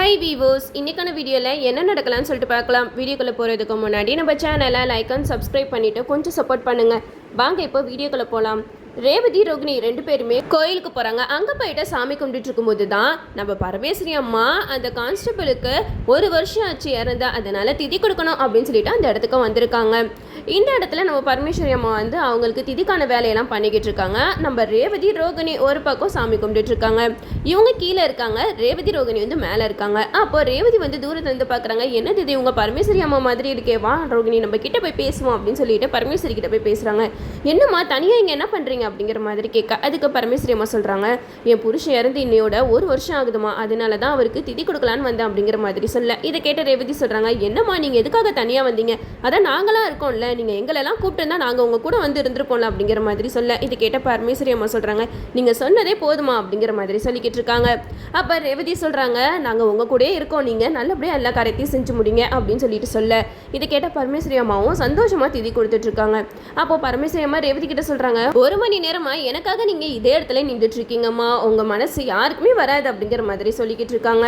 High வீவோஸ் இன்றைக்கான வீடியோவில் என்ன நடக்கலாம்னு சொல்லிட்டு பார்க்கலாம். வீடியோக்குள்ளே போகிறதுக்கு முன்னாடி நம்ம சேனலை லைக் அண்ட் சப்ஸ்கிரைப் பண்ணிவிட்டு கொஞ்சம் சப்போர்ட் பண்ணுங்கள் வாங்க இப்போ வீடியோக்குள்ளே போகலாம் ரேவதி ரோகிணி ரெண்டு பேருமே கோயிலுக்கு போகிறாங்க அங்கே போயிட்டு சாமி கும்பிட்டு இருக்கும்போது தான் நம்ம பரமேஸ்வரி அம்மா அந்த கான்ஸ்டபிளுக்கு ஒரு வருஷம் ஆச்சு இறந்த அதனால் திதி கொடுக்கணும் அப்படின்னு சொல்லிட்டு அந்த இடத்துக்கு வந்திருக்காங்க. இந்த இடத்துல நம்ம பரமேஸ்வரி அம்மா வந்து அவங்களுக்கு திதிக்கான வேலையெல்லாம் பண்ணிக்கிட்டு இருக்காங்க. நம்ம ரேவதி ரோகிணி ஒரு பக்கம் சாமி கும்பிட்டுட்டு இருக்காங்க. இவங்க கீழே இருக்காங்க. ரேவதி ரோகிணி வந்து மேலே இருக்காங்க. அப்போ ரேவதி வந்து தூரத்துல இருந்து பார்க்குறாங்க என்ன திதி இவங்க பரமேஸ்வரி அம்மா மாதிரி இருக்கே. வா ரோகிணி நம்ம கிட்ட போய் பேசுவோம் அப்படின்னு சொல்லிட்டு பரமேஸ்வரி கிட்ட போய் பேசுறாங்க. என்னம்மா தனியாக இங்கே என்ன பண்ணுறீங்க அப்படிங்கிற மாதிரி கேட்க அதுக்கு பரமேஸ்வரி அம்மா சொல்கிறாங்க என் புருஷன் இறந்து இன்னையோட ஒரு வருஷம் ஆகுதுமா அதனால தான் அவருக்கு திதி கொடுக்கலான்னு வந்தேன் அப்படிங்கிற மாதிரி சொல்ல. இதை கேட்ட ரேவதி சொல்கிறாங்க என்னம்மா நீங்கள் எதுக்காக தனியாக வந்தீங்க? அதான் நாங்களாம் இருக்கோம்ல. நீங்கள் எங்களெல்லாம் கூப்பிட்டுருந்தா நாங்கள் உங்கள் கூட வந்து இருந்திருப்போம்ல அப்படிங்கிற மாதிரி சொல்ல. இதை கேட்ட பரமேஸ்வரி அம்மா சொல்கிறாங்க நீங்கள் சொன்னதே போதுமா? அப்படிங்கிற மாதிரி சொல்லிக்கிட்டு இருக்காங்க. அப்போ ரேவதி சொல்கிறாங்க நாங்கள் உங்கள் கூடயே இருக்கோம். நீங்கள் நல்லபடியாக எல்லா காரியத்தையும் செஞ்சு முடிங்க அப்படின்னு சொல்லிட்டு சொல்ல. இதை கேட்ட பரமேஸ்வரி அம்மாவும் சந்தோஷமாக திதி கொடுத்துட்ருக்காங்க அப்போ பரமேஸ்வரி அம்மா ரேவதி கிட்ட சொல்கிறாங்க ஒரு மணி நேரமாக எனக்காக நீங்கள் இதே இடத்துல நின்றுட்டு இருக்கீங்கம்மா. உங்கள் மனசு யாருக்குமே வராது அப்படிங்கிற மாதிரி சொல்லிக்கிட்டு இருக்காங்க.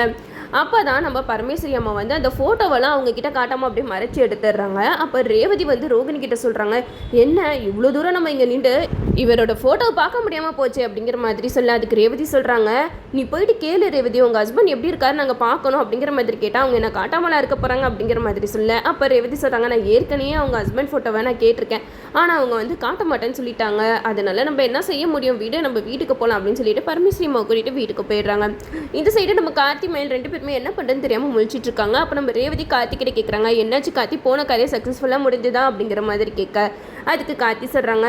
அப்போ தான் நம்ம பரமேஸ்வரி அம்மா வந்து அந்த ஃபோட்டோவெல்லாம் அவங்க கிட்ட காட்டாமல் அப்படியே மறைச்சி எடுத்துடுறாங்க. அப்போ ரேவதி வந்து ரோகிணி கிட்ட சொல்கிறாங்க என்ன இவ்வளோ தூரம் நம்ம இங்கே நின்று இவரோட ஃபோட்டோவை பார்க்க முடியாமல் போச்சு? அப்படிங்கிற மாதிரி சொல்ல அதுக்கு ரேவதி சொல்கிறாங்க நீ போயிட்டு கேளு ரேவதி உங்கள் ஹஸ்பண்ட் எப்படி இருக்காரு? நாங்கள் பார்க்கணும். அப்படிங்கிற மாதிரி கேட்டால் அவங்க என்ன காட்டாமலாம் இருக்க போகிறாங்க அப்படிங்கிற மாதிரி சொல்ல அப்போ ரேவதி சொல்கிறாங்க நான் ஏற்கனவே அவங்க ஹஸ்பண்ட் ஃபோட்டோவை நான் கேட்டிருக்கேன். ஆனால் அவங்க வந்து காட்ட மாட்டேன்னு சொல்லிட்டாங்க. அதனால நம்ம என்ன செய்ய முடியும்? வீடு நம்ம வீட்டுக்கு போகலாம் அப்படின்னு சொல்லிட்டு பரமேஸ்வரி அம்மா கூட்டிட்டு வீட்டுக்கு போயிடுறாங்க. இந்த சைடு நம்ம கார்த்தி மயில் ரெண்டு பேர் பேருமே என்ன பண்ணுறதுன்னு தெரியாமல் முழிச்சிட்டு இருக்காங்க. அப்போ நம்ம ரேவதி கார்த்திகிட்ட கேட்குறாங்க என்னாச்சு கார்த்தி? போன கதையை சக்ஸஸ்ஃபுல்லாக முடிஞ்சுதா? அப்படிங்கிற மாதிரி கேட்க. அதுக்கு கார்த்தி சொல்கிறாங்க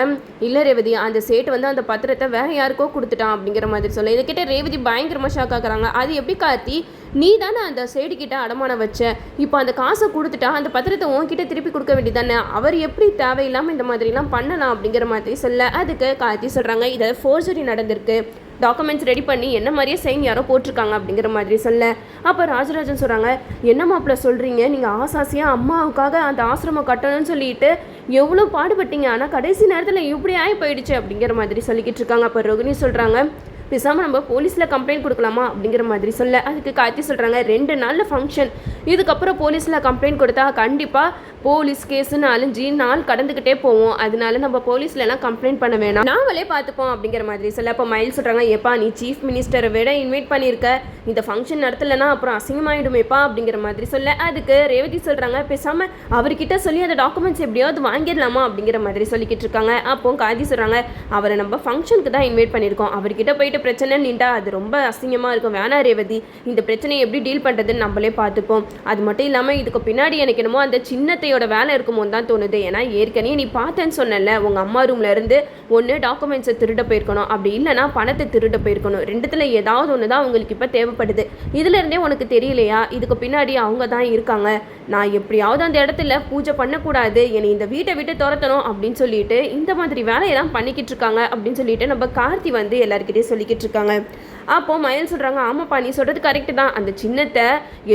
இல்லை ரேவதி அந்த சேட் வந்து அந்த பத்திரத்தை வேற யாருக்கோ கொடுத்துட்டான் அப்படிங்கிற மாதிரி சொல்ல. இதை கிட்ட ரேவதி பயங்கரமாக ஷாக் ஆகுறாங்க. அது எப்படி கார்த்தி? நீ தானே அந்த சேடு கிட்ட அடமானம் வச்ச. இப்போ அந்த காசை கொடுத்துட்டா அந்த பத்திரத்தை உன்கிட்ட திருப்பி கொடுக்க வேண்டியதானே அவர் எப்படி தேவையில்லாமல் இந்த மாதிரிலாம் பண்ணலாம்? அப்படிங்கிற மாதிரி சொல்ல. அதுக்கு கார்த்தி சொல்கிறாங்க இதை ஃபோர்ஜரி நடந்திருக்கு. டாக்குமெண்ட்ஸ் ரெடி பண்ணி என்ன மாதிரியே சைன் யாரோ போட்டிருக்காங்க அப்படிங்கிற மாதிரி சொல்ல. அப்போ ராஜராஜன் சொல்கிறாங்க என்ன மாப்பிள்ள சொல்கிறீங்க நீங்கள் ஆசாசியாக அம்மாவுக்காக அந்த ஆசிரமம் கட்டணும்னு சொல்லிட்டு எவ்வளோ பாடுபட்டீங்க? ஆனால் கடைசி நேரத்தில் இப்படி ஆகி போயிடுச்சு அப்படிங்கிற மாதிரி சொல்லிக்கிட்டு இருக்காங்க. அப்போ ரோகிணி சொல்கிறாங்க பேசாமல் நம்ம போலீஸில் கம்ப்ளைண்ட் கொடுக்கலாமா அப்படிங்கிற மாதிரி சொல்ல அதுக்கு கார்த்தி சொல்கிறாங்க ரெண்டு நாளில் ஃபங்க்ஷன் இதுக்கப்புறம் போலீஸில் கம்ப்ளைண்ட் கொடுத்தா கண்டிப்பாக போலீஸ் கேஸுன்னு அழிஞ்சு நாள் கடந்துக்கிட்டே போவோம். அதனால நம்ம போலீஸ்லலாம் கம்ப்ளைண்ட் பண்ண வேணாம். நாங்களே பார்த்துப்போம் அப்படிங்கிற மாதிரி சொல்ல அப்போ மயில் சொல்கிறாங்க எப்பா நீ சீஃப் மினிஸ்டரை விட இன்வைட் பண்ணியிருக்க. இந்த ஃபங்க்ஷன் நடத்தலைன்னா அப்புறம் அசிங்கமாயிடுமேப்பா அப்படிங்கிற மாதிரி சொல்ல அதுக்கு ரேவதி சொல்கிறாங்க பேசாமல் அவர்கிட்ட சொல்லி அந்த டாக்குமெண்ட்ஸ் எப்படியாவது வாங்கிடலாமா அப்படிங்கிற மாதிரி சொல்லிக்கிட்டு இருக்காங்க. அப்போ காதி சொல்கிறாங்க அவரை நம்ம ஃபங்க்ஷனுக்கு தான் இன்வைட் பண்ணியிருக்கோம். அவர்கிட்ட போயிட்டு பிரச்சனை நின்றா அது ரொம்ப அசிங்கமாக இருக்கும். வேணா ரேவதி இந்த பிரச்சனையை எப்படி டீல் பண்ணுறதுன்னு நம்மளே பார்த்துப்போம். அது மட்டும் இல்லாமல் இதுக்கு பின்னாடி எனக்கு என்னமோ அந்த சின்னத்தையோட வேலை இருக்குமோ தான் தோணுது. ஏன்னா ஏற்கனவே நீ பார்த்தேன்னு சொன்னல உங்கள் அம்மா ரூம்ல இருந்து ஒன்று டாக்குமெண்ட்ஸை திருட போயிருக்கணும். அப்படி இல்லைன்னா பணத்தை திருட போயிருக்கணும். ரெண்டுத்தில் ஏதாவது ஒன்று தான் உங்களுக்கு இப்போ தேவைப்படுது. இதுலேருந்தே உனக்கு தெரியலையா? இதுக்கு பின்னாடி அவங்க தான் இருக்காங்க. நான் எப்படியாவது அந்த இடத்துல பூஜை பண்ணக்கூடாது. என்னை இந்த வீட்டை விட்டு துரத்தணும் அப்படின்னு சொல்லிட்டு இந்த மாதிரி வேலையெல்லாம் பண்ணிக்கிட்டு இருக்காங்க அப்படின்னு சொல்லிட்டு நம்ம கார்த்தி வந்து எல்லாருக்கிட்டே சொல்லிக்கிட்டு இருக்காங்க அப்போ மயில் சொல்கிறாங்க ஆமாப்பா நீ சொல்கிறது கரெக்டு தான். அந்த சின்னத்தை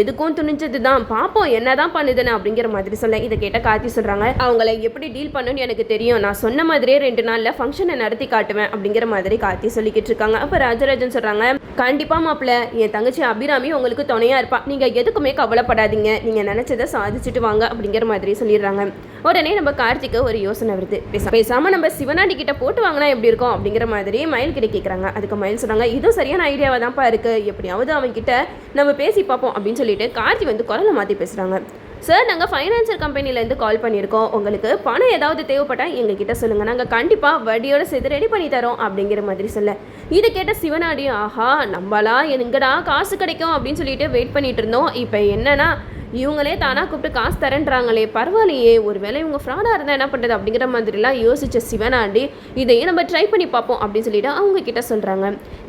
எதுக்கும் துணிஞ்சது தான். பார்ப்போம் என்ன தான் பண்ணுதுன்னு அப்படிங்கிற மாதிரி சொல்ல இதை கேட்ட கார்த்தி சொல்கிறாங்க அவங்கள எப்படி டீல் பண்ணணும்னு எனக்கு தெரியும். நான் சொன்ன மாதிரியே ரெண்டு நாளில் ஃபங்க்ஷனை நடத்தி காட்டுவேன் அப்படிங்கிற மாதிரி கார்த்தி சொல்லிக்கிட்டு இருக்காங்க அப்போ ராஜராஜன் சொல்கிறாங்க கண்டிப்பாக மாப்பிள்ள என் தங்கச்சி அபிராமி உங்களுக்கு துணையாக இருப்பா. நீங்கள் எதுக்குமே கவலைப்படாதீங்க. நீங்கள் நினச்சதை சாதிச்சுட்டு வாங்க அப்படிங்கிற மாதிரி சொல்லிடுறாங்க. உடனே நம்ம கார்த்திக்கு ஒரு யோசனை வருது. பேச பேசாமல் நம்ம சிவனாண்டி கிட்ட போட்டு வாங்கினா எப்படி இருக்கும் அப்படிங்கிற மாதிரி மயில் கிட்ட கேட்குறாங்க அதுக்கு மயில் சொல்கிறாங்க இதுவும் சரியான ஐடியாவாக தான்ப்பா இருக்குது எப்படியாவது அவன்கிட்ட நம்ம பேசி பார்ப்போம். அப்படின்னு சொல்லிட்டு கார்த்தி வந்து குரலை மாற்றி பேசுகிறாங்க சார் நாங்கள் ஃபைனான்சியல் கம்பெனிலேருந்து கால் பண்ணியிருக்கோம். உங்களுக்கு பணம் ஏதாவது தேவைப்பட்டால் எங்ககிட்ட சொல்லுங்கள் நாங்கள் கண்டிப்பாக வட்டியோட சேர்த்து ரெடி பண்ணி தரோம். அப்படிங்கிற மாதிரி சொல்ல. இதை கேட்ட சிவனாடி ஆஹா நம்மளா எங்கடா காசு கிடைக்கும்? அப்படின்னு சொல்லிட்டு வெயிட் பண்ணிட்டு இருந்தோம். இப்போ என்னன்னா இவங்களே தானாக கூப்பிட்டு காசு தரேன்றாங்களே பரவாயில்லையே ஒருவேளை இவங்க ஃப்ராடாக இருந்தால் என்ன பண்ணுறது அப்படிங்கிற மாதிரிலாம் யோசிச்ச சிவனாண்டி இதையே நம்ம ட்ரை பண்ணி பார்ப்போம் அப்படின்னு சொல்லிட்டு அவங்க கிட்ட சொல்கிறாங்க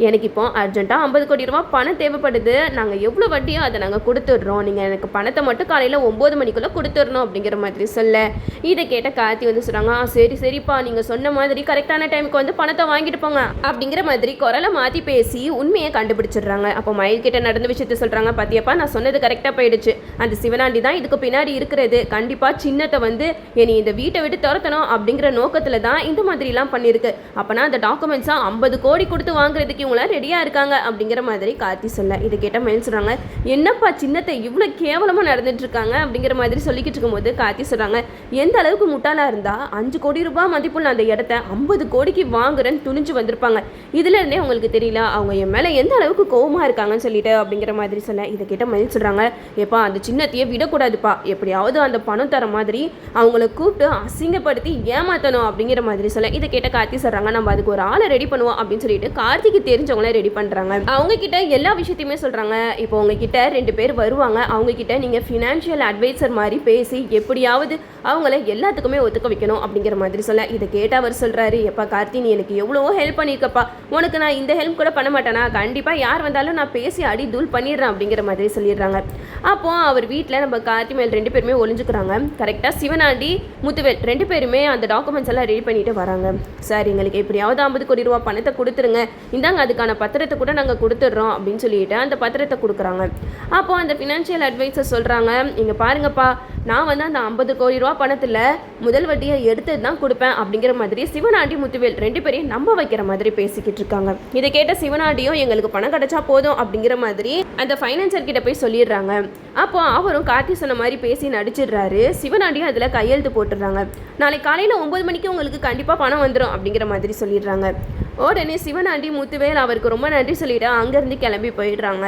எனக்கு இப்போ அர்ஜென்ட்டாக ஐம்பது கோடி ரூபா பணம் தேவைப்படுது. நாங்கள் எவ்வளோ வட்டியோ அதை நாங்கள் கொடுத்துட்றோம். நீங்கள் எனக்கு பணத்தை மட்டும் காலையில் ஒம்பது மணிக்குள்ளே கொடுத்துடணும் அப்படிங்கிற மாதிரி சொல்ல. இதை கேட்ட கார்த்தி வந்து சொல்கிறாங்க ஆ சரி சரிப்பா நீங்கள் சொன்ன மாதிரி கரெக்டான டைமுக்கு வந்து பணத்தை வாங்கிட்டு போங்க. அப்படிங்கிற மாதிரி குரலை மாற்றி பேசி உண்மையை கண்டுபிடிச்சிடுறாங்க. அப்போ மயில் கிட்ட நடந்த விஷயத்த சொல்கிறாங்க பார்த்தியப்பா நான் சொன்னது கரெக்டாக போயிடுச்சு. அந்த அது சிவனாண்டி தான் இதுக்கு பின்னாடி இருக்கிறது. கண்டிப்பாக சின்னத்தை வந்து என்னை இந்த வீட்டை விட்டு துரத்தணும் அப்படிங்கிற நோக்கத்தில் தான் இந்த மாதிரிலாம் பண்ணியிருக்கு. அப்போனா அந்த டாக்குமெண்ட்ஸாக ஐம்பது கோடி கொடுத்து வாங்குறதுக்கு இவங்களாம் ரெடியாக இருக்காங்க அப்படிங்கிற மாதிரி கார்த்தி சொல்ல. இது கேட்ட மயில் சொல்கிறாங்க என்னப்பா சின்னத்தை இவ்வளோ கேவலமாக நடந்துட்டு இருக்காங்க? அப்படிங்கிற மாதிரி சொல்லிக்கிட்டு இருக்கும்போது கார்த்தி சொல்கிறாங்க எந்த அளவுக்கு முட்டாளாக இருந்தால் அஞ்சு கோடி ரூபாய் மதிப்புள்ள அந்த இடத்த ஐம்பது கோடிக்கு வாங்குறேன்னு துணிஞ்சு வந்திருப்பாங்க. இதுல இருந்தே உங்களுக்கு தெரியல அவங்க என் மேலே எந்த அளவுக்கு கோவமாக இருக்காங்கன்னு சொல்லிட்டு? அப்படிங்கிற மாதிரி சொல்ல. இதை கேட்ட மயில் சொல்கிறாங்க ஏப்பா அந்த சின்ன சின்னத்தையே விடக்கூடாதுப்பா. எப்படியாவது அந்த பணம் தர மாதிரி அவங்கள கூப்பிட்டு அசிங்கப்படுத்தி ஏமாத்தணும் அப்படிங்கிற மாதிரி சொல்ல. இதை கேட்ட கார்த்தி சொல்கிறாங்க நம்ம அதுக்கு ஒரு ஆளை ரெடி பண்ணுவோம் அப்படின்னு சொல்லிட்டு கார்த்திக்கு தெரிஞ்சவங்கள ரெடி பண்ணுறாங்க அவங்க கிட்ட எல்லா விஷயத்தையுமே சொல்கிறாங்க இப்போ உங்ககிட்ட ரெண்டு பேர் வருவாங்க. அவங்க கிட்ட நீங்கள் ஃபினான்ஷியல் அட்வைசர் மாதிரி பேசி எப்படியாவது அவங்கள எல்லாத்துக்குமே ஒத்துக்க வைக்கணும் அப்படிங்கிற மாதிரி சொல்ல இதை கேட்டு அவர் சொல்கிறாரு எப்பா கார்த்தி நீ எனக்கு எவ்வளவோ ஹெல்ப் பண்ணியிருக்கப்பா. உனக்கு நான் இந்த ஹெல்ப் கூட பண்ண மாட்டேனா? கண்டிப்பாக யார் வந்தாலும் நான் பேசி அடி தூள் பண்ணிடுறேன் அப்படிங்கிற மாதிரி சொல்லிடுறாங்க. அப்போ அவர் வீட்டில் நம்ம கார்த்தி மேல் ரெண்டு பேருமே ஒளிஞ்சுக்கிறாங்க. கரெக்டாக சிவனாண்டி முத்துவேல் ரெண்டு பேருமே அந்த டாக்குமெண்ட்ஸ் எல்லாம் ரெடி பண்ணிட்டு வராங்க. சார் எங்களுக்கு எப்படியாவது ஐம்பது கோடி ரூபா பணத்தை கொடுத்துருங்க. இந்தாங்க அதுக்கான பத்திரத்தை கூட நாங்கள் கொடுத்துட்றோம் அப்படின்னு சொல்லிட்டு அந்த பத்திரத்தை கொடுக்குறாங்க. அப்போ அந்த ஃபினான்ஷியல் அட்வைஸர் சொல்கிறாங்க இங்கே பாருங்கப்பா நான் வந்து அந்த ஐம்பது கோடி ரூபா பணத்தில் முதல் வட்டியை எடுத்து தான் கொடுப்பேன் அப்படிங்கிற மாதிரி சிவனாண்டி முத்துவேல் ரெண்டு பேரையும் நம்ப வைக்கிற மாதிரி பேசிக்கிட்டு இருக்காங்க. இதை கேட்ட சிவனாண்டியும் எங்களுக்கு பணம் கிடைச்சா போதும் அப்படிங்கிற மாதிரி அந்த ஃபைனான்சர் கிட்ட போய் சொல்லிடுறாங்க. அப்போ அவரும் கார்த்தி சொன்ன மாதிரி பேசி நடிச்சிடுறாரு. சிவனாண்டியும் அதில் கையெழுத்து போட்டுடுறாங்க. நாளைக்கு காலையில் ஒம்பது மணிக்கு உங்களுக்கு கண்டிப்பாக பணம் வந்துடும் அப்படிங்கிற மாதிரி சொல்லிடுறாங்க. உடனே சிவனாண்டி முத்துவேல் அவருக்கு ரொம்ப நன்றி சொல்லிட்டு அங்கேருந்து கிளம்பி போயிடுறாங்க.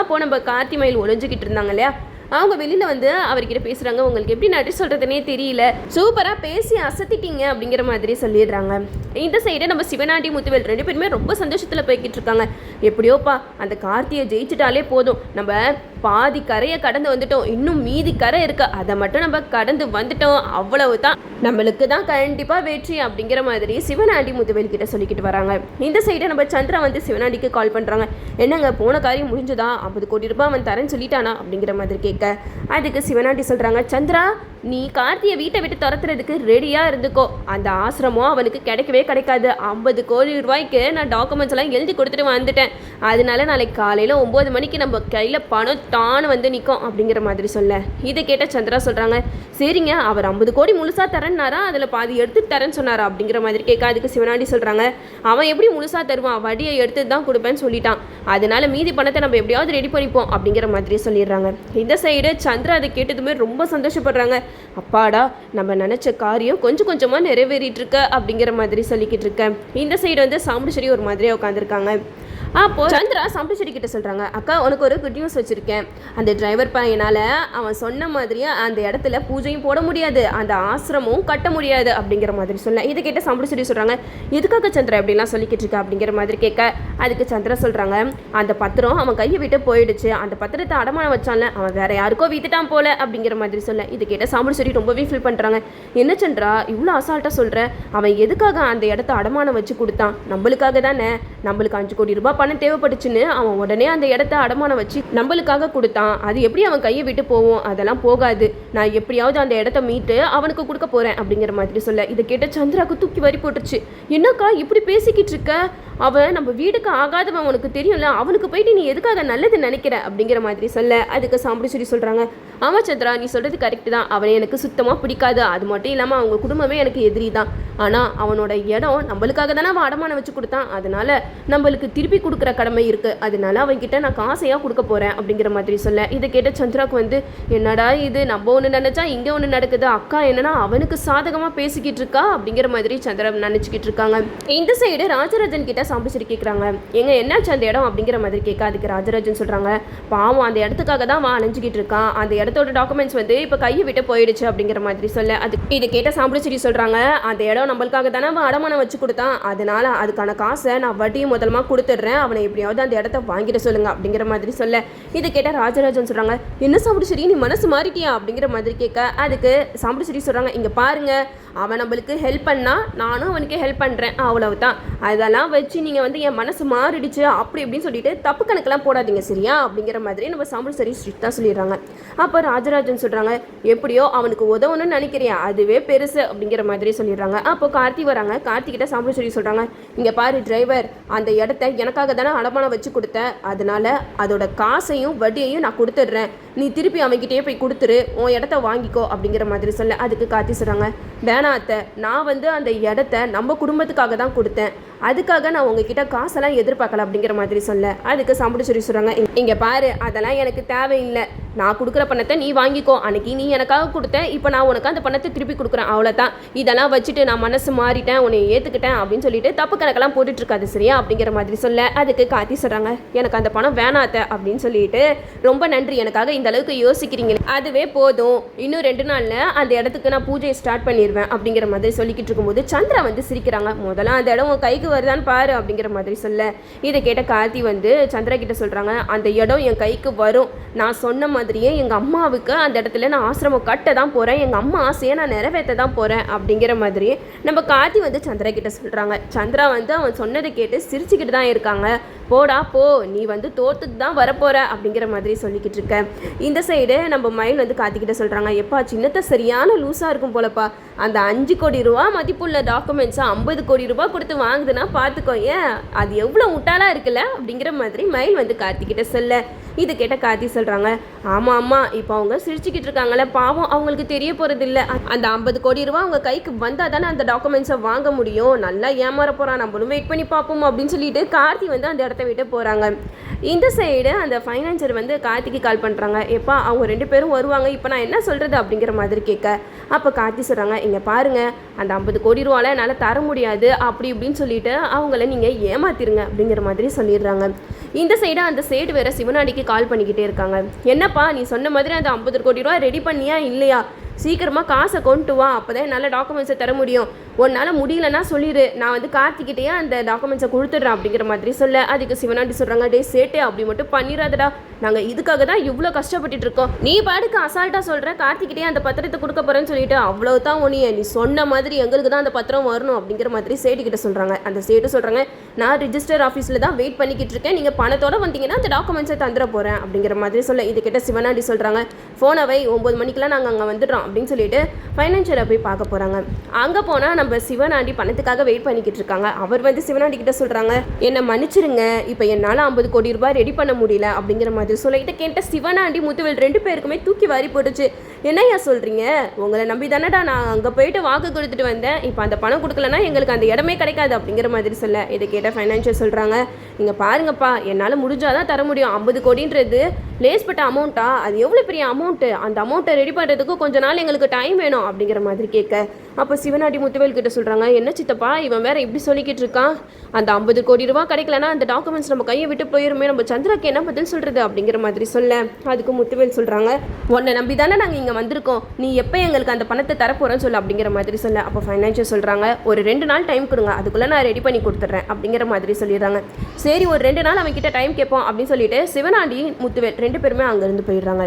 அப்போது நம்ம கார்த்தி மயில் ஒழிஞ்சிக்கிட்டு இருந்தாங்க இல்லையா? அவங்க வெளியில் வந்து அவர்கிட்ட பேசுகிறாங்க உங்களுக்கு எப்படி நடி சொல்கிறதுனே தெரியல. சூப்பராக பேசி அசத்திட்டீங்க. அப்படிங்கிற மாதிரி சொல்லிடுறாங்க. இந்த சைடு நம்ம சிவனாண்டி முத்துவேல் ரெண்டு பேருமே ரொம்ப சந்தோஷத்தில் போய்கிட்டு இருக்காங்க. எப்படியோப்பா அந்த கார்த்தியை ஜெயிச்சிட்டாலே போதும். நம்ம பாதி கரையை கடந்து வந்துட்டோம். இன்னும் மீதி கரை இருக்க. அதை மட்டும் நம்ம கடந்து வந்துட்டோம். அவ்வளவு தான் நம்மளுக்கு தான் கண்டிப்பாக வெற்றி அப்படிங்கிற மாதிரி சிவனாண்டி முதுவேல் கிட்ட சொல்லிக்கிட்டு வராங்க. இந்த சைடை நம்ம சந்திரா வந்து சிவனாண்டிக்கு கால் பண்ணுறாங்க என்னங்க போன காரியம் முடிஞ்சதா? ஐம்பது கோடி ரூபாய் அவன் தரேன்னு சொல்லிட்டானா? அப்படிங்கிற மாதிரி கேட்க. அதுக்கு சிவனாண்டி சொல்கிறாங்க சந்திரா நீ கார்த்தியை வீட்டை விட்டு துரத்துறதுக்கு ரெடியாக இருந்துக்கோ. அந்த ஆசிரமம் அவனுக்கு கிடைக்கவே கிடைக்காது. ஐம்பது கோடி ரூபாய்க்கு நான் டாக்குமெண்ட்ஸ் எல்லாம் எழுதி கொடுத்துட்டு வந்துட்டேன். அதனால நாளைக்கு காலையில் ஒம்பது மணிக்கு நம்ம கையில் பணம் டான்னு வந்து நிற்கும் அப்படிங்கிற மாதிரி சொல்ல. இதை கேட்ட சந்திரா சொல்கிறாங்க சரிங்க அவர் ஐம்பது கோடி முழுசாக தரேன்னாரா? அதில் பாதி எடுத்துட்டு தரேன்னு சொன்னாரா? அப்படிங்கிற மாதிரி கேட்க அதுக்கு சிவனாண்டி சொல்கிறாங்க அவன் எப்படி முழுசாக தருவான்? வடியை எடுத்து தான் கொடுப்பேன்னு சொல்லிட்டான். அதனால மீதி பணத்தை நம்ம எப்படியாவது ரெடி பண்ணிப்போம். அப்படிங்கிற மாதிரி சொல்லிடுறாங்க. இந்த சைடு சந்திரா அதை கேட்டதுமே ரொம்ப சந்தோஷப்படுறாங்க. அப்பாடா நம்ம நினச்ச காரியம் கொஞ்சம் கொஞ்சமாக நிறைவேறிட்டு இருக்க அப்படிங்கிற மாதிரி சொல்லிக்கிட்டு இருக்கேன். இந்த சைடு வந்து சாமுண்டீஸ்வரி ஒரு மாதிரியாக உட்காந்துருக்காங்க அப்போ சந்திரா சாம்பிச்சேரி கிட்ட சொல்றாங்க அக்கா உனக்கு ஒரு குட் நியூஸ் வச்சிருக்கேன். அந்த டிரைவர் பையனால அவன் சொன்ன மாதிரியே அந்த இடத்துல பூஜையும் போட முடியாது அந்த ஆசிரமும் கட்ட முடியாது அப்படிங்கிற மாதிரி சொல்ல இதை கேட்ட சாம்பிச்சேரி சொல்றாங்க எதுக்காக சந்திரா அப்படிலாம் சொல்லிக்கிட்டு இருக்க? அப்படிங்கிற மாதிரி கேட்க அதுக்கு சந்திரா சொல்றாங்க அந்த பத்திரம் அவன் கையை விட்டு போயிடுச்சு அந்த பத்திரத்தை அடமானம் வச்சான்ல அவன் வேற யாருக்கோ வித்துட்டான் போல அப்படிங்கிற மாதிரி சொல்ல இது கேட்ட சாம்பிச்சேரி ரொம்பவே ஃபீல் பண்றாங்க. என்ன சந்திரா இவ்வளோ அசால்ட்டா சொல்ற? அவன் எதுக்காக அந்த இடத்த அடமானம் வச்சு கொடுத்தான்? நம்மளுக்காக தானே? நம்மளுக்கு அஞ்சு கோடி ரூபாய் பணம் தேவைப்பட்டுச்சுன்னு அவன் உடனே அந்த இடத்த அடமானம் வச்சு நம்மளுக்காக கொடுத்தான். அது எப்படி அவன் கையை விட்டு போவோம்? அதெல்லாம் போகாது. நான் எப்படியாவது அந்த இடத்த மீட்டு அவனுக்கு கொடுக்க போறேன் அப்படிங்கிற மாதிரி சொல்ல. இதை கேட்ட சந்திராக்கு தூக்கி வரி போட்டுருச்சு. என்னக்கா இப்படி பேசிக்கிட்டு இருக்க? அவன் நம்ம வீடுக்கு ஆகாதவன் உனக்கு தெரியும்ல. அவனுக்கு போயிட்டு நீ எதுக்காக நல்லது நினைக்கிற? அப்படிங்கிற மாதிரி சொல்ல. அதுக்கு சாம்பிடிச்சேரி சொல்றாங்க. ஆமா சந்திரா நீ சொல்கிறது கரெக்டு தான். அவனை எனக்கு சுத்தமாக பிடிக்காது. அது மட்டும் இல்லாமல் அவங்க குடும்பமே எனக்கு எதிரி தான். ஆனால் அவனோட இடம் நம்மளுக்காக தானே அவன் அடமானம் வச்சு கொடுத்தான். அதனால நம்மளுக்கு திருப்பி கொடுக்குற கடமை இருக்குது அதனால அவன்கிட்ட நான் காசையாக கொடுக்க போகிறேன் அப்படிங்கிற மாதிரி சொல்ல. இதை கேட்ட சந்திராவுக்கு வந்து என்னடா இது? நம்ம ஒன்று நினச்சா இங்கே ஒன்று நடக்குது. அக்கா என்னன்னா அவனுக்கு சாதகமாக பேசிக்கிட்டு இருக்கா? அப்படிங்கிற மாதிரி சந்திரா நினச்சிக்கிட்டு இருக்காங்க. இந்த சைடு ராஜராஜன் கிட்ட சாம்பிச்சிட்டு கேட்குறாங்க எங்க என்னாச்சு அந்த இடம்? அப்படிங்கிற மாதிரி கேட்க அதுக்கு ராஜராஜன் சொல்கிறாங்க பாவம் அந்த இடத்துக்காக தான் அவன் அலைஞ்சிக்கிட்டு இருக்கான். அந்த இடம் இடத்தோட டாக்குமெண்ட்ஸ் வந்து இப்போ கையை விட்டு போயிடுச்சு அப்படிங்கிற மாதிரி சொல்ல அது இது கேட்ட சாம்பிடிச்சிரி சொல்கிறாங்க அந்த இடம் நம்மளுக்காக தானே அவன் அடமானம் வச்சு கொடுத்தான். அதனால அதுக்கான காசை நான் வட்டியும் முதலமாக கொடுத்துட்றேன். அவனை எப்படியாவது அந்த இடத்த வாங்கிட சொல்லுங்க அப்படிங்கிற மாதிரி சொல்ல இது கேட்ட ராஜராஜன் சொல்கிறாங்க என்ன சாம்பிடிச்சிரி நீ மனசு மாறிட்டியா? அப்படிங்கிற மாதிரி கேட்க அதுக்கு சாம்பிடிச்சிரி சொல்கிறாங்க இங்கே பாருங்க அவன் நம்மளுக்கு ஹெல்ப் பண்ணால் நானும் அவனுக்கு ஹெல்ப் பண்ணுறேன் அவ்வளவுதான். அதெல்லாம் வச்சு நீங்கள் வந்து என் மனசு மாறிடுச்சு அப்படி இப்படின்னு சொல்லிட்டு தப்பு கணக்கெல்லாம் போடாதீங்க சரியா? அப்படிங்கிற மாதிரி நம்ம சாம்பிள் சரி ஸ்ட்ரிக்டாக சொல்லிடுறாங்க. அப்போ அப்போ ராஜராஜன் சொல்கிறாங்க எப்படியோ அவனுக்கு உதவணும்னு நினைக்கிறியா? அதுவே பெருசு அப்படிங்கிற மாதிரி சொல்லிடுறாங்க. அப்போ கார்த்தி வராங்க. கார்த்திகிட்ட சாப்பிட சொல்லி சொல்கிறாங்க இங்கே பாரு டிரைவர் அந்த இடத்த எனக்காக தானே அடமானம் வச்சு கொடுத்தேன் அதனால அதோட காசையும் வட்டியையும் நான் கொடுத்துட்றேன். நீ திருப்பி அவன்கிட்டயே போய் கொடுத்துரு உன் இடத்த வாங்கிக்கோ அப்படிங்கிற மாதிரி சொல்ல அதுக்கு காத்தி சொல்கிறாங்க வேணாம் அத்தை நான் வந்து அந்த இடத்த நம்ம குடும்பத்துக்காக தான் கொடுத்தேன். அதுக்காக நான் உங்ககிட்ட காசெல்லாம் எதிர்பார்க்கல அப்படிங்கிற மாதிரி சொல்ல. அதுக்கு சாம்பிடுச்சேரி சொல்கிறாங்க இங்கே பாரு அதெல்லாம் எனக்கு தேவையில்லை. நான் கொடுக்குற பணத்தை நீ வாங்கிக்கோ. அன்னைக்கு நீ எனக்காக கொடுத்த இப்போ நான் உனக்கு அந்த பணத்தை திருப்பி கொடுக்குறேன். அவ்வளோதான் இதெல்லாம் வச்சுட்டு நான் மனசு மாறிட்டேன் உன்னை ஏற்றுக்கிட்டேன் அப்படின்னு சொல்லிட்டு தப்பு கணக்கெல்லாம் போட்டுட்டு இருக்காது சரியா? அப்படிங்கிற மாதிரி சொல்ல அதுக்கு காத்தி சொல்கிறாங்க எனக்கு அந்த பணம் வேணாத்த அப்படின்னு சொல்லிட்டு ரொம்ப நன்றி. எனக்காக இந்த அளவுக்கு யோசிக்கிறீங்களே அதுவே போதும். இன்னும் ரெண்டு நாளில் அந்த இடத்துக்கு நான் பூஜையை ஸ்டார்ட் பண்ணிடுவேன் அப்படிங்கிற மாதிரி சொல்லிக்கிட்டு இருக்கும்போது சந்திரா வந்து சிரிக்கிறாங்க. முதல்ல அந்த இடம் உன் கைக்கு வருதான்னு பாரு அப்படிங்கிற மாதிரி சொல்ல. இதை கேட்ட கார்த்தி வந்து சந்திரா கிட்ட சொல்கிறாங்க அந்த இடம் என் கைக்கு வரும். நான் சொன்ன மாதிரியே எங்கள் அம்மாவுக்கு அந்த இடத்துல நான் ஆசிரமம் கட்ட தான் போகிறேன் எங்கள் அம்மா ஆசையை நான் நிறைவேற்ற தான் போகிறேன் அப்படிங்கிற மாதிரி நம்ம கார்த்தி வந்து சந்திரா கிட்ட சொல்கிறாங்க சந்திரா வந்து அவன் சொன்னதை கேட்டு சிரிச்சுக்கிட்டு தான் இருக்காங்க. போடா போ. நீ வந்து தோத்துட்டு தான் வரப்போற அப்படிங்கிற மாதிரி சொல்லிக்கிட்டு இருக்க. இந்த சைடு நம்ம மயில் வந்து காத்திக்கிட்ட சொல்கிறாங்க எப்பா சின்னத்தை சரியான லூஸாக இருக்கும் போலப்பா. அந்த அஞ்சு கோடி ரூபா மதிப்புள்ள டாக்குமெண்ட்ஸை ஐம்பது கோடி ரூபா கொடுத்து வாங்குதுன்னா பார்த்துக்கோ ஏன்? அது எவ்வளோ முட்டாளாக இருக்குல்ல? அப்படிங்கிற மாதிரி மயில் வந்து காத்திக்கிட்ட சொல்ல. இது கேட்ட காத்தி சொல்கிறாங்க ஆமாம் ஆமாம் இப்போ அவங்க சிரிச்சுக்கிட்டு இருக்காங்களே பாவம் அவங்களுக்கு தெரிய போகிறது இல்லை. அந்த ஐம்பது கோடி ரூபா அவங்க கைக்கு வந்தால் தானே அந்த டாக்குமெண்ட்ஸை வாங்க முடியும். நல்லா ஏமாற போகிறான் நம்மளும் வெயிட் பண்ணி பார்ப்போம் அப்படின்னு சொல்லிட்டு கார்த்தி வந்து அந்த இடத்த விட்டு போகிறாங்க இந்த சைடு அந்த ஃபைனான்சர் வந்து கார்த்திக்கு கால் பண்ணுறாங்க எப்பா அவங்க ரெண்டு பேரும் வருவாங்க. இப்போ நான் என்ன சொல்கிறது அப்படிங்கிற மாதிரி கேட்க. அப்போ கார்த்தி சொல்கிறாங்க இங்கே பாருங்கள் அந்த ஐம்பது கோடி ரூபால என்னால் தர முடியாது. அப்படி இப்படின்னு சொல்லிட்டு அவங்கள நீங்கள் ஏமாத்திருங்க அப்படிங்கிற மாதிரி சொல்லிடுறாங்க. இந்த சைடு அந்த சைடு வேற சிவனாடிக்கு கால் பண்ணிக்கிட்டே இருக்காங்க. என்னப்பா நீ சொன்ன மாதிரி அந்த ஐம்பது கோடி ரூபா ரெடி பண்ணியா இல்லையா? சீக்கிரமாக காசை கொண்டு வா. அப்போ தான் என்னால் டாக்குமெண்ட்ஸை தர முடியும். உன்னால் முடியலன்னா சொல்லிடு நான் வந்து கார்த்திக்கிட்டேயே அந்த டாக்குமெண்ட்ஸை கொடுத்துட்றேன் அப்படிங்கிற மாதிரி சொல்ல. அதுக்கு சிவனாண்டி சொல்கிறாங்க டே சேட்டே அப்படி மட்டும் பண்ணிடாதடா நாங்கள் இதுக்காக தான் இவ்வளோ கஷ்டப்பட்டுட்டு இருக்கோம். நீ பாடுக்கு அசால்ட்டாக சொல்கிற கார்த்திக்கிட்டே அந்த பத்திரத்தை கொடுக்க போகிறேன்னு சொல்லிட்டு அவ்வளோ தான் உனிய நீ சொன்ன மாதிரி எங்களுக்கு தான் அந்த பத்திரம் வரணும் அப்படிங்கிற மாதிரி சேட்டுக்கிட்ட சொல்கிறாங்க அந்த சேட்டு சொல்கிறாங்க நான் ரிஜிஸ்டர் ஆஃபீஸில் தான் வெயிட் பண்ணிக்கிட்டு இருக்கேன். நீங்கள் பணத்தோடு வந்தீங்கன்னா அந்த டாக்குமெண்ட்ஸை தந்துட போகிறேன் அப்படிங்கிற மாதிரி சொல்ல இதுக்கிட்ட சிவனாண்டி சொல்கிறாங்க ஃபோனை வை ஒம்பது மணிக்கெலாம் நாங்கள் அங்கே வந்துடுறோம் அப்படின்னு சொல்லிட்டு ஃபைனான்ஷியலை போய் பார்க்க போகிறாங்க அங்கே போனால் நம்ம சிவனாண்டி பணத்துக்காக வெயிட் பண்ணிக்கிட்டு இருக்காங்க. அவர் வந்து சிவனாண்டி கிட்ட சொல்கிறாங்க என்னை மன்னிச்சிருங்க. இப்போ என்னால் ஐம்பது கோடி ரூபாய் ரெடி பண்ண முடியல. அப்படிங்கிற மாதிரி சொல்லிட்டு கேட்ட சிவனாண்டி முத்துவேல் ரெண்டு பேருக்குமே தூக்கி வாரி போட்டுச்சு. என்னய்யா சொல்கிறீங்க உங்களை நம்பி தானடா நான் அங்கே போயிட்டு வாக்கு கொடுத்துட்டு வந்தேன். இப்போ அந்த பணம் கொடுக்கலன்னா எங்களுக்கு அந்த இடமே கிடைக்காது. அப்படிங்கிற மாதிரி சொல்ல இதை கேட்ட ஃபைனான்ஷியல் சொல்கிறாங்க இங்கே பாருங்கப்பா என்னால் முடிஞ்சாதான் தர முடியும். ஐம்பது கோடின்றது லேஸ்பட்ட அமௌண்ட்டா அது எவ்வளோ பெரிய அமௌண்ட்டு அந்த அமௌண்ட்டை ரெடி பண்ணுறதுக்கு கொஞ்ச நாள் எங்களுக்கு டைம் வேணும். அப்படிங்கிற மாதிரி கேட்க அப்போ சிவனாடி முத்துவேல் கிட்ட சொல்கிறாங்க என்ன சித்தப்பா இவன் வேற இப்படி சொல்லிக்கிட்டு இருக்கான்? அந்த ஐம்பது கோடி ரூபா கிடைக்கலனா அந்த டாக்குமெண்ட்ஸ் நம்ம கையை விட்டு போயிருமே நம்ம சந்திராக்கு என்ன பதில் சொல்கிறது அப்படிங்கிற மாதிரி சொல்ல. அதுக்கு முத்துவேல் சொல்கிறாங்க உன்னை நம்பி தானே நாங்கள் இங்கே வந்திருக்கோம். நீ எப்போ எங்களுக்கு அந்த பணத்தை தரப்போகிறோன்னு சொல்லு அப்படிங்கிற மாதிரி சொல்ல. அப்போ ஃபைனான்ஷியல் சொல்கிறாங்க ஒரு ரெண்டு நாள் டைம் கொடுங்க அதுக்குள்ளே நான் ரெடி பண்ணி கொடுத்துட்றேன் அப்படிங்கிற மாதிரி சொல்லிடுறாங்க. சரி ஒரு ரெண்டு நாள் அவன் டைம் கேட்போம் அப்படின்னு சொல்லிட்டு சிவனாண்டி முத்துவேல் ரெண்டு பேருமே அங்கேருந்து போயிடுறாங்க.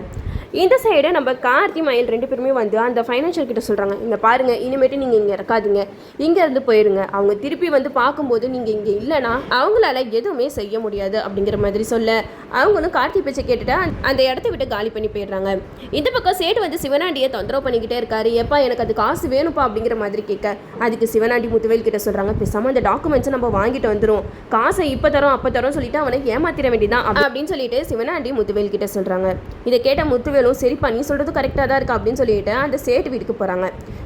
இந்த சைடு நம்ம கார்த்தி மயில் ரெண்டு பேருமே வந்து அந்த ஃபைனான்ஷியல் கிட்ட சொல்கிறாங்க இந்த பாருங்க இனிமேட்டு நீங்கள் இங்கே இறக்காதீங்க இங்கே இருந்து போயிருங்க. அவங்க திருப்பி வந்து பார்க்கும்போது நீங்கள் இங்கே இல்லைன்னா அவங்களால எதுவுமே செய்ய முடியாது அப்படிங்கிற மாதிரி சொல்ல அவங்களும் கார்த்தி பேச்சை கேட்டுட்டு அந்த- இடத்த விட்டு காலி பண்ணி போயிடுறாங்க. இந்த பக்கம் சேட்டு வந்து சிவனாண்டியை தொந்தரவு பண்ணிக்கிட்டே இருக்காரு. எப்பா எனக்கு அது காசு வேணும்ப்பா அப்படிங்கிற மாதிரி கேட்க அதுக்கு சிவனாண்டி முத்துவேல் கிட்ட சொல்கிறாங்க பேசாமல் அந்த டாக்குமெண்ட்ஸை நம்ம வாங்கிட்டு வந்துடும் காசை இப்போ தரோம் அப்போ தரோம் சொல்லிட்டு அவனை ஏமாத்திர வேண்டியதான் அப்படின்னு சொல்லிட்டு சிவனாண்டி முத்துவேல் கிட்ட சொல்கிறாங்க இதை கேட்ட முத்துவேலும் சரிப்பா நீ சொல்கிறது கரெக்டாக தான் இருக்கா அப்படின்னு சொல்லிட்டு அந்த சேட்டு வீட்டுக்கு போகிறாங்க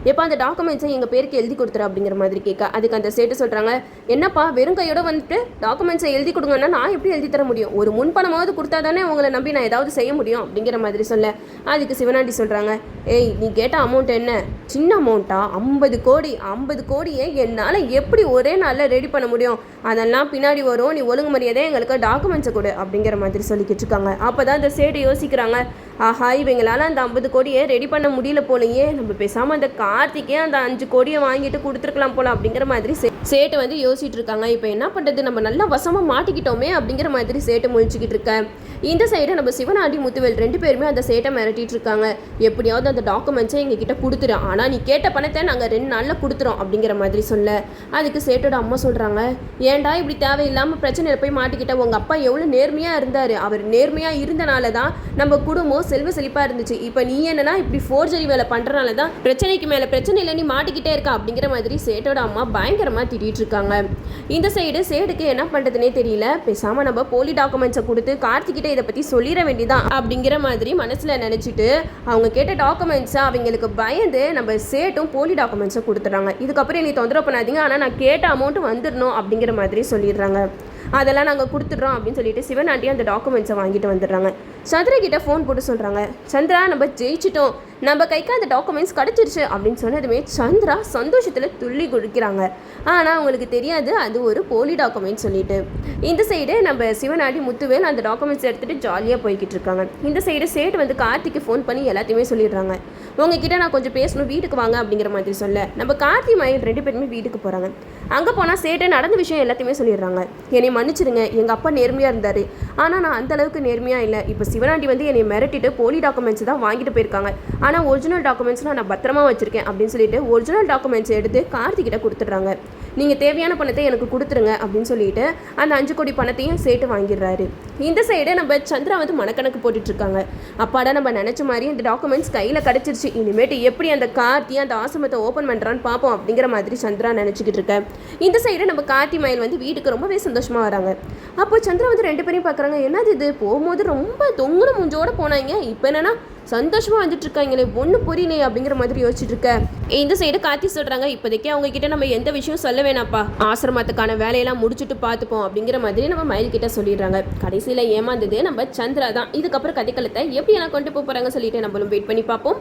எப்போ அந்த டாக்குமெண்ட்ஸை எங்கள் பேருக்கு எழுதி கொடுத்துரு அப்படிங்கிற மாதிரி கேட்க. அதுக்கு அந்த சேட்டு சொல்கிறாங்க என்னப்பா வெறும் கையோட வந்துட்டு டாக்குமெண்ட்ஸை எழுதி கொடுங்கன்னா நான் எப்படி எழுதி தர முடியும்? ஒரு முன்பணமாவது கொடுத்தா தானே உங்களை நம்பி நான் ஏதாவது செய்ய முடியும்? அப்படிங்கிற மாதிரி சொல்ல. அதுக்கு சிவனாண்டி சொல்கிறாங்க ஏய் நீ கேட்ட அமௌண்ட் என்ன? சின்ன அமௌண்ட்டா ஐம்பது கோடி ஐம்பது கோடியை என்னால் எப்படி ஒரே நாளில் ரெடி பண்ண முடியும்? அதெல்லாம் பின்னாடி வரும். நீ ஒழுங்கு மரியாதை எங்களுக்கு டாக்குமெண்ட்ஸை கொடு அப்படிங்கிற மாதிரி சொல்லிக்கிட்டு இருக்காங்க. அப்போ தான் அந்த சேட்டு யோசிக்கிறாங்க. ஆஹா இவங்களால அந்த ஐம்பது கோடியை ரெடி பண்ண முடியல போலயே. நம்ம பேசாமல் அந்த கார்த்திக்கே அந்த அஞ்சு கோடியை வாங்கிட்டு கொடுத்துருக்கலாம் போல அப்படிங்கிற மாதிரி சே- சேட்டு வந்து யோசிச்சுட்டு இருக்காங்க. இப்போ என்ன பண்ணுறது நம்ம நல்லா வசமாக மாட்டிக்கிட்டோமே அப்படிங்கிற மாதிரி சேட்டு முழிச்சுக்கிட்டு இருக்கேன் இந்த சைடை நம்ம சிவனாடி முத்துவேல் ரெண்டு பேருமே அந்த சேட்டை மிரட்டிட்டு இருக்காங்க. எப்படியாவது அந்த டாக்குமெண்ட்ஸை எங்ககிட்ட கொடுத்துரு ஆனால் நீ கேட்ட பணத்தை நாங்கள் ரெண்டு நாளில் கொடுத்துறோம் அப்படிங்கிற மாதிரி சொல்ல. அதுக்கு சேட்டோட அம்மா சொல்கிறாங்க ஏன்டா இப்படி தேவையில்லாமல் பிரச்சனையில் போய் மாட்டிக்கிட்ட? உங்கள் அப்பா எவ்வளோ நேர்மையாக இருந்தார். அவர் நேர்மையாக இருந்தனால தான் நம்ம குடும்பம் செல்வ செழிப்பாக இருந்துச்சு. இப்போ நீ என்னன்னா இப்படி ஃபோர்ஜரி வேலை பண்ணுறனால தான் பிரச்சனைக்கு மேலே பிரச்சனை இல்லை நீ மாட்டிக்கிட்டே இருக்கா? அப்படிங்கிற மாதிரி சேட்டோட அம்மா பயங்கரமாக திட்டிகிட்டு இருக்காங்க. இந்த சைடு சேடுக்கு என்ன பண்ணுறதுனே தெரியல. பேசாமல் நம்ம போலி டாக்குமெண்ட்ஸை கொடுத்து கார்த்திகிட்ட இதை பற்றி சொல்லிட வேண்டியதான் அப்படிங்கிற மாதிரி மனசில் நினச்சிட்டு அவங்க கேட்ட டாக்குமெண்ட்ஸை அவங்களுக்கு பயந்து நம்ம சேட்டும் போலி டாக்குமெண்ட்ஸை கொடுத்துட்றாங்க. இதுக்கப்புறம் நீ தொந்தரவு பண்ணாதீங்க. ஆனால் நான் கேட்ட அமௌண்ட் வந்துடணும் அப்படிங்கிற மாதிரி சொல்லிடுறாங்க. அதெல்லாம் நாங்கள் கொடுத்துட்றோம் அப்படின்னு சொல்லிட்டு சிவனாண்டி அந்த டாக்குமெண்ட்ஸை வாங்கிட்டு வந்துடுறாங்க. சந்திரா கிட்ட ஃபோன் போட்டு சொல்கிறாங்க சந்திரா நம்ம ஜெயிச்சிட்டோம். நம்ம கைக்கு அந்த டாக்குமெண்ட்ஸ் கிடச்சிருச்சு அப்படின்னு சொன்னதுமே சந்திரா சந்தோஷத்தில் துள்ளி குடிக்கிறாங்க ஆனால் அவங்களுக்கு தெரியாது அது ஒரு போலி டாக்குமெண்ட் சொல்லிட்டு. இந்த சைடு நம்ம சிவநாடி முத்துவேல் அந்த டாக்குமெண்ட்ஸ் எடுத்துகிட்டு ஜாலியாக போய்கிட்டு இருக்காங்க. இந்த சைடு சேட் வந்து கார்த்திக்கு ஃபோன் பண்ணி எல்லாத்தையுமே சொல்லிடுறாங்க. உங்ககிட்ட நான் கொஞ்சம் பேசணும் வீட்டுக்கு வாங்க அப்படிங்கிற மாதிரி சொல்ல. நம்ம கார்த்தி மயில் ரெண்டு பேருமே வீட்டுக்கு போகிறாங்க அங்கே போனால் சேட்டை நடந்த விஷயம் எல்லாத்தையுமே சொல்லிடுறாங்க. என்னை மன்னிச்சிடுங்க எங்கள் அப்பா நேர்மையாக இருந்தார். ஆனால் நான் அந்தளவுக்கு நேர்மையாக இல்லை. இப்போ சிவனாண்டி வந்து என்னை மிரட்டிட்டு போலி டாக்குமெண்ட்ஸ் தான் வாங்கிட்டு போயிருக்காங்க. ஆனால் ஒரிஜினல் டாக்குமெண்ட்ஸ்லாம் நான் பத்திரமா வச்சிருக்கேன் அப்படின்னு சொல்லிட்டு ஒரிஜினல் டாக்குமெண்ட்ஸ் எடுத்து கார்த்திகிட்ட கொடுத்துட்றாங்க. நீங்கள் தேவையான பணத்தை எனக்கு கொடுத்துருங்க அப்படின்னு சொல்லிட்டு அந்த அஞ்சு கோடி பணத்தையும் சேர்த்து வாங்கிடுறாரு. இந்த சைடு நம்ம சந்திரா வந்து மனக்கணக்கு போட்டுட்ருக்காங்க அப்பாடா நம்ம நினச்ச மாதிரி இந்த டாக்குமெண்ட்ஸ் கையில் கிடச்சிருச்சு. இனிமேட்டு எப்படி அந்த கார்த்தி அந்த ஆசிரமத்தை ஓப்பன் பண்ணுறான்னு பார்ப்போம் அப்படிங்கிற மாதிரி சந்திரா நினச்சிக்கிட்டு இருக்கேன் இந்த சைடு நம்ம கார்த்தி மயில் வந்து வீட்டுக்கு ரொம்பவே சந்தோஷமாக வராங்க. அப்போ சந்திரா வந்து ரெண்டு பேரையும் பார்க்குறாங்க. என்னது இது? போகும்போது ரொம்ப தொங்குன மூஞ்சோடு போனாங்க. இப்போ என்னென்னா சந்தோஷமா வந்துட்டு இருக்காங்களே ஒன்றும் புரியலையே அப்படிங்கிற மாதிரி யோசிச்சுட்டு இருக்க இந்த சைடு கார்த்தி சொல்றாங்க இப்போதைக்கு அவங்க கிட்ட நம்ம எந்த விஷயம் சொல்ல வேணாப்பா ஆசிரமத்துக்கான வேலையெல்லாம் முடிச்சுட்டு பார்த்துப்போம் அப்படிங்கிற மாதிரி நம்ம மயில் கிட்ட சொல்லிடுறாங்க. கடைசியில் ஏமாந்தது நம்ம சந்திரா தான். இதுக்கப்புறம் கதைக்களத்தை எப்படி எல்லாம் கொண்டு போக சொல்லிட்டு நம்மளும் வெயிட் பண்ணி பார்ப்போம்.